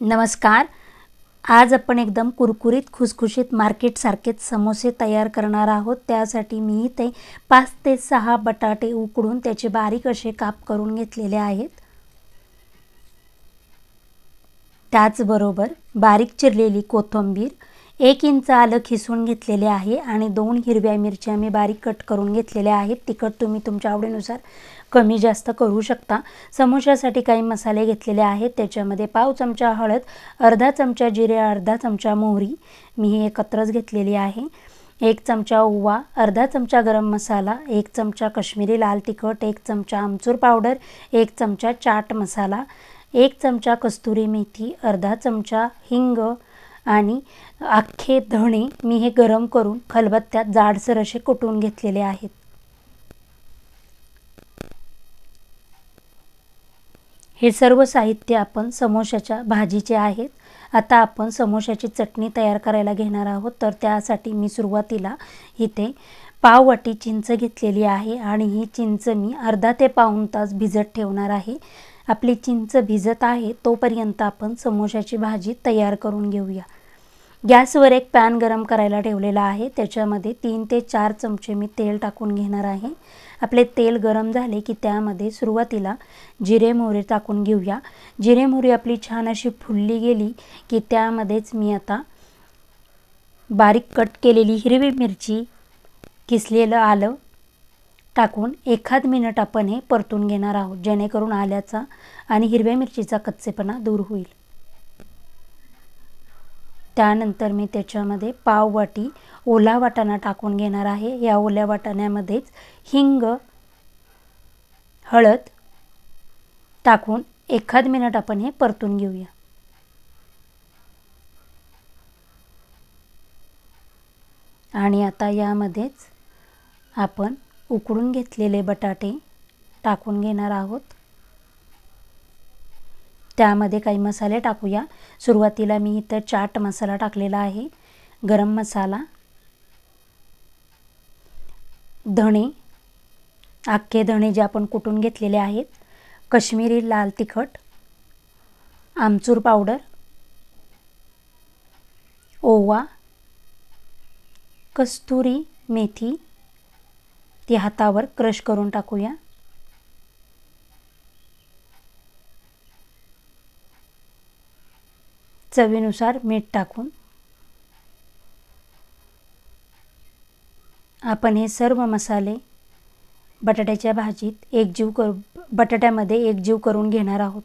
नमस्कार. आज आपण एकदम कुरकुरीत खुसखुशीत मार्केटसारखेच समोसे तयार करणार आहोत. त्यासाठी मी इथे पाच ते सहा बटाटे उकडून त्याचे बारीक असे काप करून घेतलेले आहेत. त्याचबरोबर बारीक चिरलेली कोथिंबीर एक इंच आलं खिसून घेतलेले आहे आणि दोन हिरव्या मिरच्या मी बारीक कट करून घेतलेल्या आहेत. तिखट तुम्ही तुमच्या आवडीनुसार कमी जास्त करू शकता. समोशासाठी काही मसाले घेतलेले आहेत. त्याच्यामध्ये पाव चमचा हळद अर्धा चमचा जिरे अर्धा चमचा मोहरी मी हे एकत्रच घेतलेली आहे. एक चमचा ओवा अर्धा चमचा गरम मसाला एक चमचा कश्मीरी लाल तिखट एक चमचा आमचूर पावडर एक चमचा चाट मसाला एक चमचा कस्तुरी मेथी अर्धा चमचा हिंग आणि अख्खे धणे मी हे गरम करून खलबत्त्यात जाडसर असे कुटून घेतलेले आहेत. हे सर्व साहित्य आपण समोशाच्या भाजीचे आहेत. आता आपण समोशाची चटणी तयार करायला घेणार आहोत. तर त्यासाठी मी सुरुवातीला इथे पाववाटी चिंच घेतलेली आहे आणि ही चिंच मी अर्धा ते पाऊण तास भिजत ठेवणार आहे. आपली चिंच भिजत आहे तोपर्यंत आपण समोशाची भाजी तयार करून घेऊया. गॅसवर एक पॅन गरम करायला ठेवलेला आहे. त्याच्यामध्ये तीन ते चार चमचे मी तेल टाकून घेणार आहे. आपले तेल गरम झाले की त्यामध्ये सुरुवातीला जिरे मोहरे टाकून घेऊया. जिरे मोहरी आपली छान अशी फुलली गेली की त्यामध्येच मी आता बारीक कट केलेली हिरवी मिरची किसलेलं आलं टाकून एखाद मिनिट आपण हे परतून घेणार आहोत. जेणेकरून आल्याचा आणि हिरव्या मिरचीचा कच्चेपणा दूर होईल. त्यानंतर मी त्याच्यामध्ये पाव वाटी ओला वाटाणा टाकून घेणार आहे. या ओल्या वाटाण्यामध्येच हिंग हळद टाकून एखाद मिनिट आपण हे परतून घेऊया. आणि आता यामध्येच आपण उकडून घेतलेले बटाटे टाकून घेणार आहोत. त्यामध्ये काही मसाले टाकूया. सुरुवातीला मी इथं चाट मसाला टाकलेला आहे. गरम मसाला धणे अख्खे धणे जे आपण कुटून घेतलेले आहेत. कश्मीरी लाल तिखट आमचूर पावडर ओवा कस्तुरी मेथी ती हातावर क्रश करून टाकूया. चवीनुसार मीठ टाकून आपण हे सर्व मसाले बटाट्याच्या भाजीत एकजीव कर बटाट्यामध्ये एकजीव करून घेणार आहोत.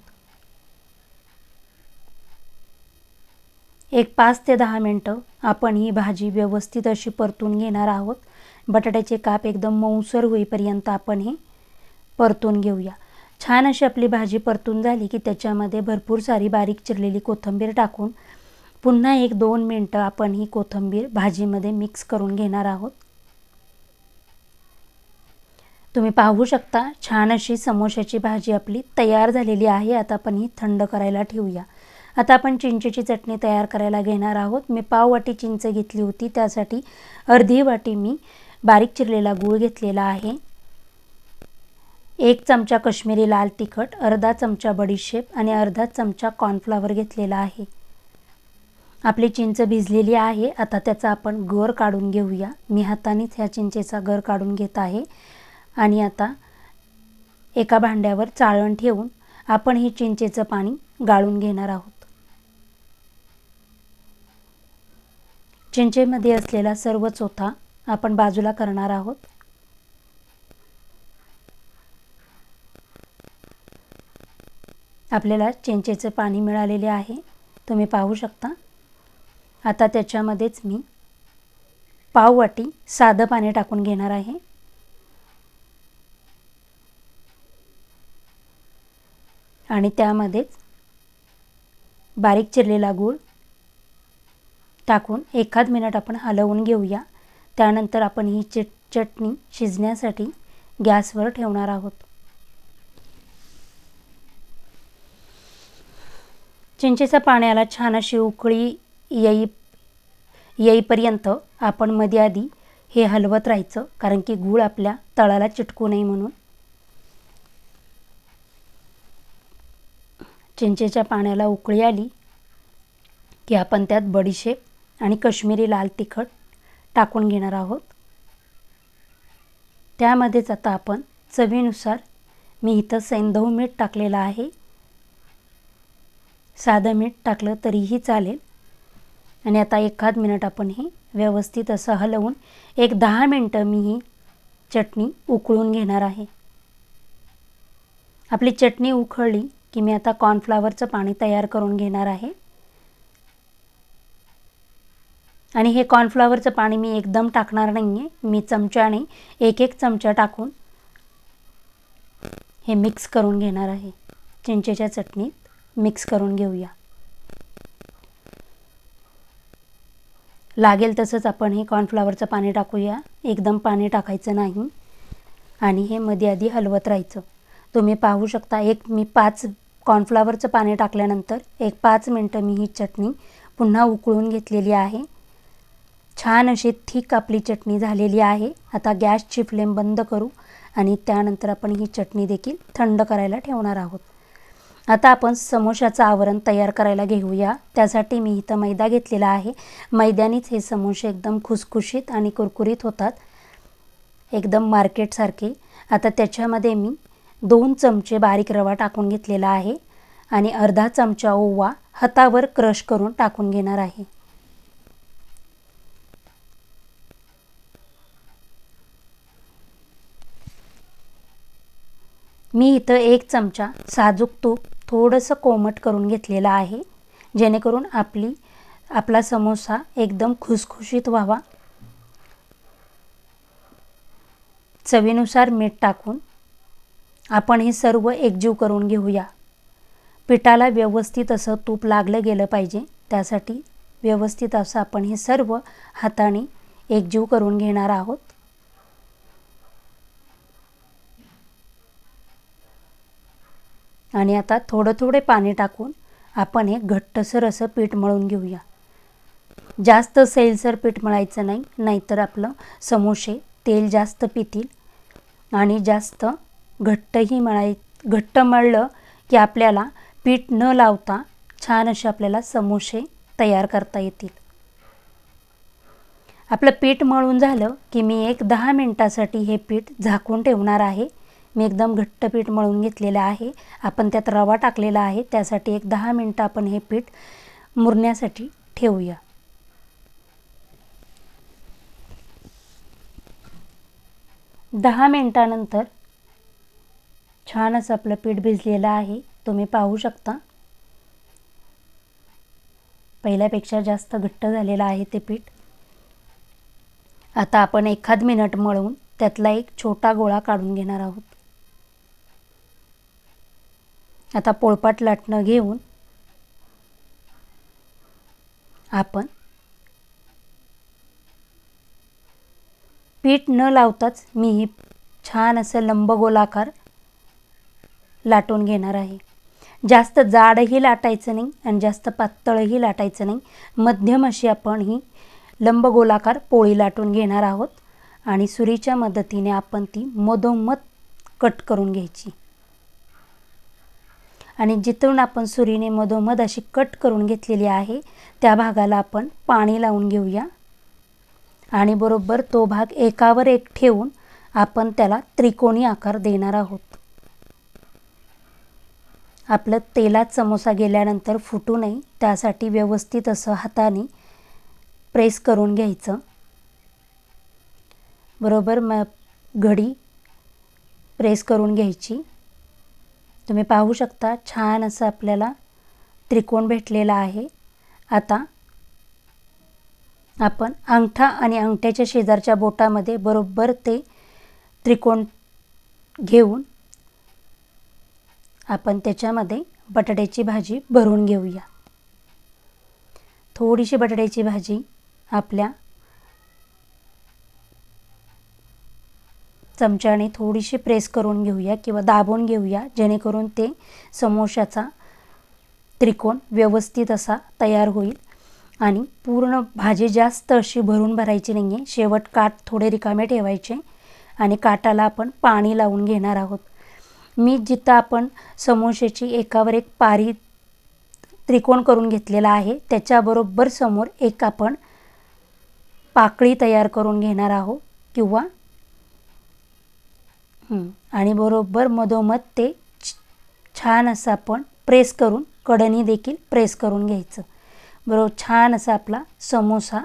एक पाच ते दहा मिनटं आपण ही भाजी व्यवस्थित अशी परतून घेणार आहोत. बटाट्याचे काप एकदम मऊसर होईपर्यंत आपण हे परतून घेऊया. छान अशी आपली भाजी परतून झाली की त्याच्यामध्ये भरपूर सारी बारीक चिरलेली कोथिंबीर टाकून पुन्हा एक दोन मिनटं आपण ही कोथिंबीर भाजीमध्ये मिक्स करून घेणार आहोत. तुम्ही पाहू शकता छान अशी समोशाची भाजी आपली तयार झालेली आहे. आता आपण ही थंड करायला ठेवूया. आता आपण चिंचेची चटणी तयार करायला घेणार आहोत. मी पाव वाटी चिंच घेतली होती. त्यासाठी अर्धी वाटी मी बारीक चिरलेला गूळ घेतलेला आहे. एक चमचा कश्मीरी लाल तिखट अर्धा चमचा बडीशेप आणि अर्धा चमचा कॉर्नफ्लावर घेतलेला आहे. आपली चिंच भिजलेली आहे. आता त्याचा आपण गर काढून घेऊया. मी हातानेच ह्या चिंचेचा गर काढून घेत आहे. आणि आता एका भांड्यावर चाळण ठेवून आपण हे चिंचेचं पाणी गाळून घेणार आहोत. चिंचेमध्ये असलेला सर्व चोथा आपण बाजूला करणार आहोत. आपल्याला चिंचेचं पाणी मिळालेले आहे. तुम्ही पाहू शकता. आता त्याच्यामध्येच मी पाव वाटी साधं पाणी टाकून घेणार आहे. आणि त्यामध्येच बारीक चिरलेला गूळ टाकून एखाद मिनिट आपण हलवून घेऊया. त्यानंतर आपण ही चिट चटणी शिजण्यासाठी गॅसवर ठेवणार आहोत. चिंचेच्या पाण्याला छान अशी उकळी येई येईपर्यंत आपण मध्ये आधी हे हलवत राहायचं कारण की गूळ आपल्या तळाला चिटकू नये म्हणून. चिंचेच्या पाण्याला उकळी आली की आपण त्यात बडीशेप आणि कश्मीरी लाल तिखट टाकून घेणार आहोत. त्यामध्येच आता आपण चवीनुसार मी इथं सैंधव मीठ टाकलेलं आहे. साधं मीठ टाकलं तरीही चालेल. आणि आता एखाद मिनिट आपण हे व्यवस्थित असं हलवून एक दहा मिनटं मी ही चटणी उकळून घेणार आहे. आपली चटणी उकळली की मी आता कॉर्नफ्लावरचं पाणी तयार करून घेणार आहे. आणि हे कॉर्नफ्लावरचं पाणी मी एकदम टाकणार नाही आहे मी चमच्याने एक एक चमचा टाकून हे मिक्स करून घेणार आहे चिंचेच्या चटणीत. मिक्स करून घेऊया. लागेल तसंच आपण हे कॉर्नफ्लावरचं पाणी टाकूया. एकदम पाणी टाकायचं नाही. आणि हे मध्ये आधी हलवत राहायचं. तुम्ही पाहू शकता एक मी पाच कॉर्नफ्लावरचं पाणी टाकल्यानंतर एक पाच मिनटं मी ही चटणी पुन्हा उकळून घेतलेली आहे. छान अशी थिक आपली चटणी झालेली आहे. आता गॅसची फ्लेम बंद करू आणि त्यानंतर आपण ही चटणी देखील थंड करायला ठेवणार आहोत. आता आपण समोशाचं आवरण तयार करायला घेऊया. त्यासाठी मी इथं मैदा घेतलेला आहे. मैद्यानेच हे समोसे एकदम खुसखुशीत आणि कुरकुरीत होतात. एकदम मार्केटसारखे आता त्याच्यामध्ये मी दोन चमचे बारीक रवा टाकून घेतलेला आहे आणि अर्धा चमचा ओवा हातावर क्रश करून टाकून घेणार आहे. मी इथं एक चमचा साजूक तूप थोडंसं कोमट करून घेतलेलं आहे जेणेकरून आपली आपला समोसा एकदम खुसखुशीत व्हावा. चवीनुसार मीठ टाकून आपण हे सर्व एकजीव करून घेऊया. पिठाला व्यवस्थित असं तूप लागलं गेलं पाहिजे त्यासाठी व्यवस्थित असं आपण हे सर्व हाताने एकजीव करून घेणार आहोत. आणि आता थोडं थोडे पाणी टाकून आपण हे घट्टसर असं पीठ मळून घेऊया. जास्त सैलसर पीठ मळायचं नाही नाहीतर आपलं समोसे तेल जास्त पितील आणि जास्त घट्टही मळाय घट्ट मळलं की आपल्याला पीठ न लावता छान असे आपल्याला समोसे तयार करता येतील. आपलं पीठ मळून झालं की मी एक दहा मिनटासाठी हे पीठ झाकून ठेवणार आहे. मी एकदम घट्ट पीठ मळून घेतलेलं आहे. आपण त्यात रवा टाकलेला आहे. त्यासाठी एक दहा मिनटं आपण हे पीठ मुरण्यासाठी ठेवूया. दहा मिनटानंतर छान असं आपलं पीठ भिजलेलं आहे. तुम्ही पाहू शकता. पहिल्यापेक्षा जास्त घट्ट झालेलं आहे ते पीठ. आता आपण एखाद मिनिट मळून त्यातला एक छोटा गोळा काढून घेणार आहोत. आता पोळपाट लाटणं घेऊन आपण पीठ न लावताच मी ही छान असं लंबगोलाकार लाटून घेणार आहे. जास्त जाडही लाटायचं नाही आणि जास्त पातळही लाटायचं नाही. मध्यम अशी आपण ही लंबगोलाकार पोळी लाटून घेणार आहोत आणि सुरीच्या मदतीने आपण ती मधोमध कट करून घ्यायची. आणि जिथून आपण सुरीने मधोमध अशी कट करून घेतलेली आहे त्या भागाला आपण पाणी लावून घेऊया. आणि बरोबर तो भाग एकावर एक ठेवून आपण त्याला त्रिकोणी आकार देणार आहोत. आपलं तेलात समोसा गेल्यानंतर फुटू नये त्यासाठी व्यवस्थित असं हाताने प्रेस करून घ्यायचं. बरोबर म घडी प्रेस करून घ्यायची. तुम्ही पाहू शकता छान असं आपल्याला त्रिकोण भेटलेला आहे. आता आपण अंगठा आणि अंगठ्याच्या शेजारच्या बोटामध्ये बरोबर ते त्रिकोण घेऊन आपण त्याच्यामध्ये बटाट्याची भाजी भरून घेऊया. थोडीशी बटाट्याची भाजी आपल्या चमच्याने थोडीशी प्रेस करून घेऊया किंवा दाबून घेऊया जेणेकरून ते समोशाचा त्रिकोण व्यवस्थित असा तयार होईल. आणि पूर्ण भाजी जास्त अशी भरून भरायची नाही आहे शेवट काठ थोडे रिकामे ठेवायचे आणि काटाला आपण पाणी लावून घेणार आहोत. मी जिथं आपण समोशाची एकावर एक पारी त्रिकोण करून घेतलेला आहे त्याच्याबरोबर समोर एक आपण पाकळी तयार करून घेणार आहोत किंवा आणि बरोबर मधोमध ते छ- छान असं आपण प्रेस करून कडणी देखील प्रेस करून घ्यायचं. बरोबर छान असा आपला समोसा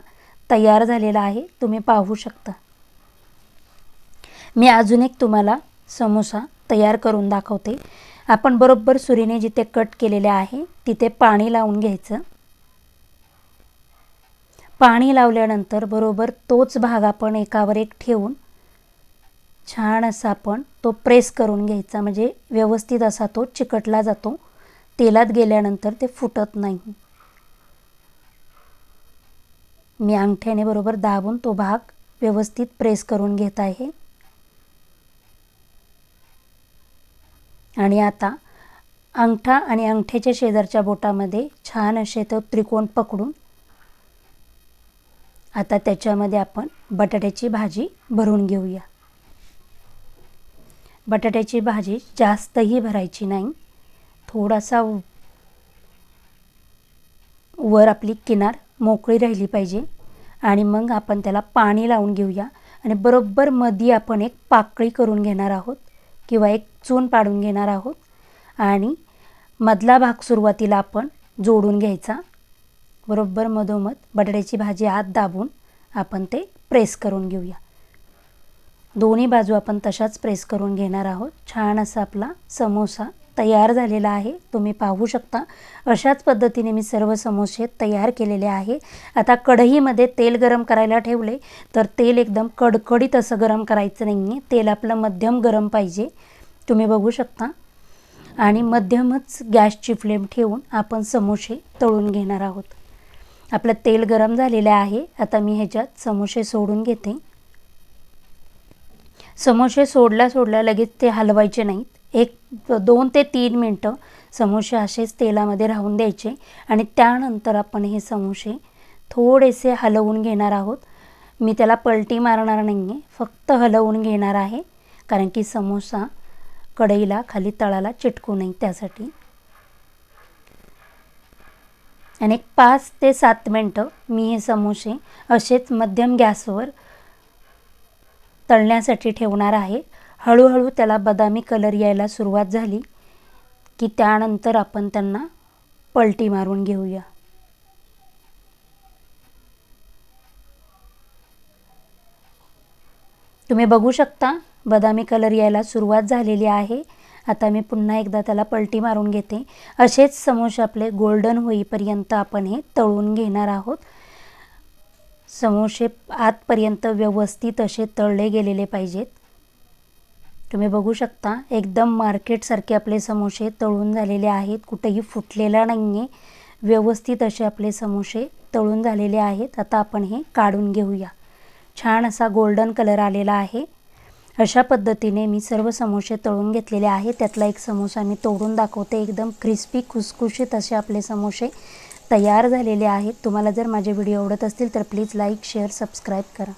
तयार झालेला आहे. तुम्ही पाहू शकता. मी अजून एक तुम्हाला समोसा तयार करून दाखवते. आपण बरोबर सुरीने जिथे कट केलेले आहे तिथे पाणी लावून घ्यायचं. पाणी लावल्यानंतर बरोबर तोच भाग आपण एकावर एक ठेवून छान असा आपण तो प्रेस करून घ्यायचा म्हणजे व्यवस्थित असा तो चिकटला जातो. तेलात गेल्यानंतर ते फुटत नाही. मी अंगठ्याने बरोबर दाबून तो भाग व्यवस्थित प्रेस करून घेत आहे. आणि आता अंगठा आणि अंगठ्याच्या शेजारच्या बोटामध्ये छान असे तो त्रिकोण पकडून आता त्याच्यामध्ये आपण बटाट्याची भाजी भरून घेऊया. बटाट्याची भाजी जास्तही भरायची नाही. थोडासा वर आपली किनार मोकळी राहिली पाहिजे. आणि मग आपण त्याला पाणी लावून घेऊया. आणि बरोबर मध्ये आपण एक पाकळी करून घेणार आहोत किंवा एक चून पाडून घेणार आहोत. आणि मधला भाग सुरुवातीला आपण जोडून घ्यायचा. बरोबर मधोमध बटाट्याची भाजी आत दाबून आपण ते प्रेस करून घेऊया. दोन्ही बाजू आपण तशाच प्रेस करून घेणार आहोत. छान असा आपला समोसा तयार झालेला आहे. तुम्ही पाहू शकता. अशाच पद्धतीने मी सर्व समोसे तयार केलेले आहे. आता कढईमध्ये तेल गरम करायला ठेवले. तर तेल एकदम कडकडीत असं गरम करायचं नाही आहे तेल आपलं मध्यम गरम पाहिजे. तुम्ही बघू शकता. आणि मध्यमच गॅसची फ्लेम ठेवून आपण समोसे तळून घेणार आहोत. आपलं तेल गरम झालेलं आहे. आता मी ह्याच्यात समोसे सोडून घेते. समोसे सोडल्या सोडल्या लगेच ते हलवायचे नाहीत. एक दोन ते तीन मिनटं समोसे असेच तेलामध्ये राहून द्यायचे आणि त्यानंतर आपण हे समोसे थोडेसे हलवून घेणार आहोत. मी त्याला पलटी मारणार नाही आहे फक्त हलवून घेणार आहे कारण की समोसा कढईला खाली तळाला चिटकू नये त्यासाठी. आणि एक पाच ते सात मिनटं मी हे समोसे असेच मध्यम गॅसवर तळण्यासाठी ठेवणार आहे. हळूहळू त्याला बदामी कलर यायला सुरुवात झाली की त्यानंतर आपण त्यांना पलटी मारून घेऊया. तुम्ही बघू शकता बदामी कलर यायला सुरुवात झालेली आहे. आता मी पुन्हा एकदा त्याला पलटी मारून घेते. असेच समोसे आपले गोल्डन होईपर्यंत आपण हे तळून घेणार आहोत. समोसे आतपर्यंत व्यवस्थित असे तळले गेलेले पाहिजेत. तुम्ही बघू शकता एकदम मार्केटसारखे आपले समोसे तळून झालेले आहेत. कुठेही फुटलेला नाही आहे व्यवस्थित असे आपले समोसे तळून झालेले आहेत. आता आपण हे काढून घेऊया. छान असा गोल्डन कलर आलेला आहे. अशा पद्धतीने मी सर्व समोसे तळून घेतलेले आहे त्यातला एक समोसा मी तोडून दाखवते. एकदम क्रिस्पी खुसखुशीत असे आपले समोसे तयार झालेले आहेत. तुम्हाला जर माझे व्हिडिओ आवडत असतील तर प्लीज लाईक शेअर सबस्क्राईब करा.